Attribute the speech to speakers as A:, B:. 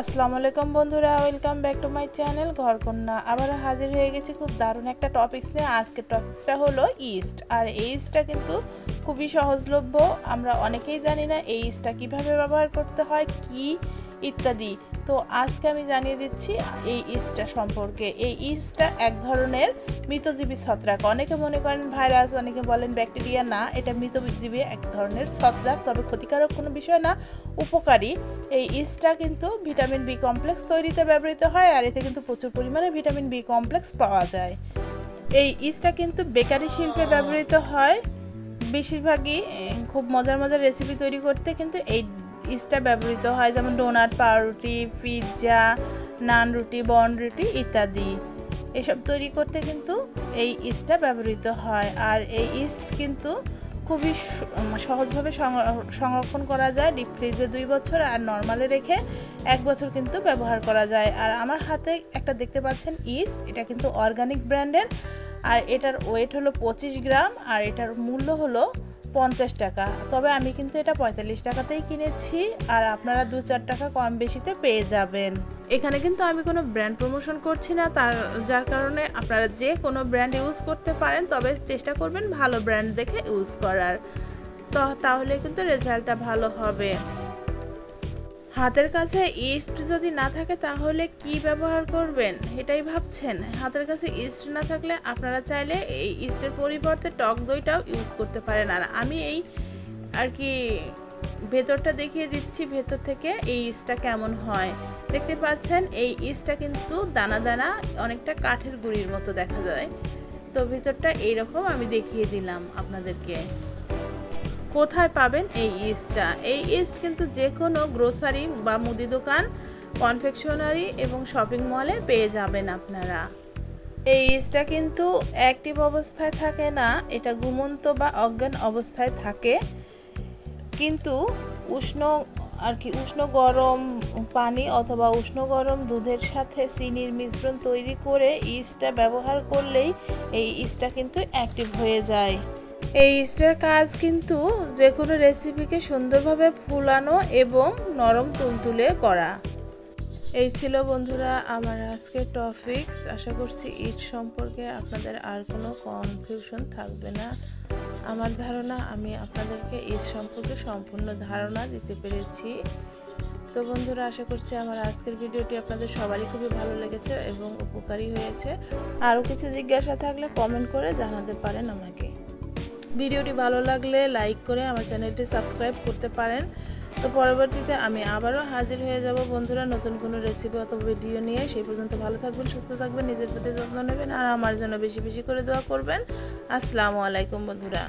A: আসসালামু আলাইকুম বন্ধুরা welcome back to my channel Ghorkonna. আবার হাজির হয়ে গেছি খুব দারুণ একটা টপিক্স নিয়ে। আজকের টপিক্সটা হলো ইস্ট আর এই ইস্টটা কিন্তু খুবই সহজলভ্য। আমরা অনেকেই জানি না এই ইস্টটা কীভাবে ব্যবহার করতে হয়, কি ইত্যাদি। তো আজকে আমি জানিয়ে দিচ্ছি এই ইস্টটা সম্পর্কে। এই ইস্টটা এক ধরনের মৃতজীবী ছত্রাক। অনেকে মনে করেন ভাইরাস, অনেকে বলেন ব্যাকটেরিয়া। না, এটা মৃতজীবী এক ধরনের ছত্রাক, তবে ক্ষতিকারক কোনো বিষয় না, উপকারী। এই ইস্টটা কিন্তু ভিটামিন বি কমপ্লেক্স তৈরিতে ব্যবহৃত হয় আর এতে কিন্তু প্রচুর পরিমাণে ভিটামিন বি কমপ্লেক্স পাওয়া যায়। এই ইস্টটা কিন্তু বেকারি শিল্পে ব্যবহৃত হয়। বেশিরভাগই খুব মজার মজার রেসিপি তৈরি করতে কিন্তু এই ইস্টটা ব্যবহৃত হয়, যেমন ডোনাট, পাউরুটি, পিৎজা, নান রুটি, বন রুটি ইত্যাদি। এসব তৈরি করতে কিন্তু এই ইস্টটা ব্যবহৃত হয়। আর এই ইস্ট কিন্তু খুবই সহজভাবে সংর- সংরক্ষণ করা যায়, ডিপ ফ্রিজে দুই বছর আর নর্মালে রেখে এক বছর কিন্তু ব্যবহার করা যায়। আর আমার হাতে একটা দেখতে পাচ্ছেন ইস্ট, এটা কিন্তু অর্গানিক ব্র্যান্ডের। আর এটার ওয়েট হলো পঁচিশ গ্রাম, আর এটার মূল্য হলো পঞ্চাশ টাকা। তবে আমি কিন্তু এটা পঁয়তাল্লিশ টাকাতেই কিনেছি আর আপনারা দু চার টাকা কম বেশিতে পেয়ে যাবেন। এখানে কিন্তু আমি কোনো ব্র্যান্ড প্রমোশন করছি না, তার, যার কারণে আপনারা যে কোনো ব্র্যান্ড ইউজ করতে পারেন, তবে চেষ্টা করবেন ভালো ব্র্যান্ড দেখে ইউজ করার। তো, তাহলে কিন্তু রেজাল্টটা ভালো হবে। হাতের কাছে ইস্ট যদি না থাকে তাহলে কি ব্যবহার করবেন? এটাই ভাবছেন। হাতের কাছে ইস্ট না থাকলে আপনারা চাইলে এই ইস্টের পরিবর্তে টক দইটাও ইউজ করতে পারেন। আর আমি এই আর কি ভেতরটা দেখিয়ে দিচ্ছি, ভেতর থেকে এই ইস্টটা কেমন হয়। দেখতে পাচ্ছেন, এই ইস্টটা কিন্তু দানা দানা, অনেকটা কাঠের গুঁড়ির মতো দেখা যায়। তো ভেতরটা এইরকম আমি দেখিয়ে দিলাম আপনাদেরকে। কোথায় পাবেন এই ইস্টটা? এই ইস্ট কিন্তু যে কোনো গ্রোসারি বা মুদি দোকান, কনফেকশনারি এবং শপিং মলে পেয়ে যাবেন আপনারা। এই ইস্টটা কিন্তু অ্যাক্টিভ অবস্থায় থাকে না, এটা ঘুমন্ত বা অজ্ঞান অবস্থায় থাকে। কিন্তু উষ্ণ, আর কি, উষ্ণ গরম পানি অথবা উষ্ণ গরম দুধের সাথে চিনির মিশ্রণ তৈরি করে ইস্টটা ব্যবহার করলেই এই ইস্টটা কিন্তু অ্যাক্টিভ হয়ে যায়। এই ইস্টের কাজ কিন্তু যে কোনো রেসিপিকে সুন্দরভাবে ফুলানো এবং নরম তুলতুলে করা। এই ছিল বন্ধুরা আমার আজকের টপিকস আশা করছি ঈদ সম্পর্কে আপনাদের আর কোনো কনফিউশন থাকবে না। আমার ধারণা, আমি আপনাদেরকে ঈদ সম্পর্কে সম্পূর্ণ ধারণা দিতে পেরেছি। তো বন্ধুরা, আশা করছি আমার আজকের ভিডিওটি আপনাদের সবারই খুবই ভালো লেগেছে এবং উপকারী হয়েছে। আরও কিছু জিজ্ঞাসা থাকলে কমেন্ট করে জানাতে পারেন আমাকে। ভিডিওটি ভালো লাগলে লাইক করে আমার চ্যানেলটি সাবস্ক্রাইব করতে পারেন। তো পরবর্তীতে আমি আবারও হাজির হয়ে যাব। বন্ধুরা, নতুন কোনো রেসিপি অথবা ভিডিও নিয়ে, সেই পর্যন্ত ভালো থাকবেন, সুস্থ থাকবেন, নিজের প্রতি যত্ন নেবেন আর আমার জন্য বেশি বেশি করে দোয়া করবেন। আসসালামু আলাইকুম, বন্ধুরা।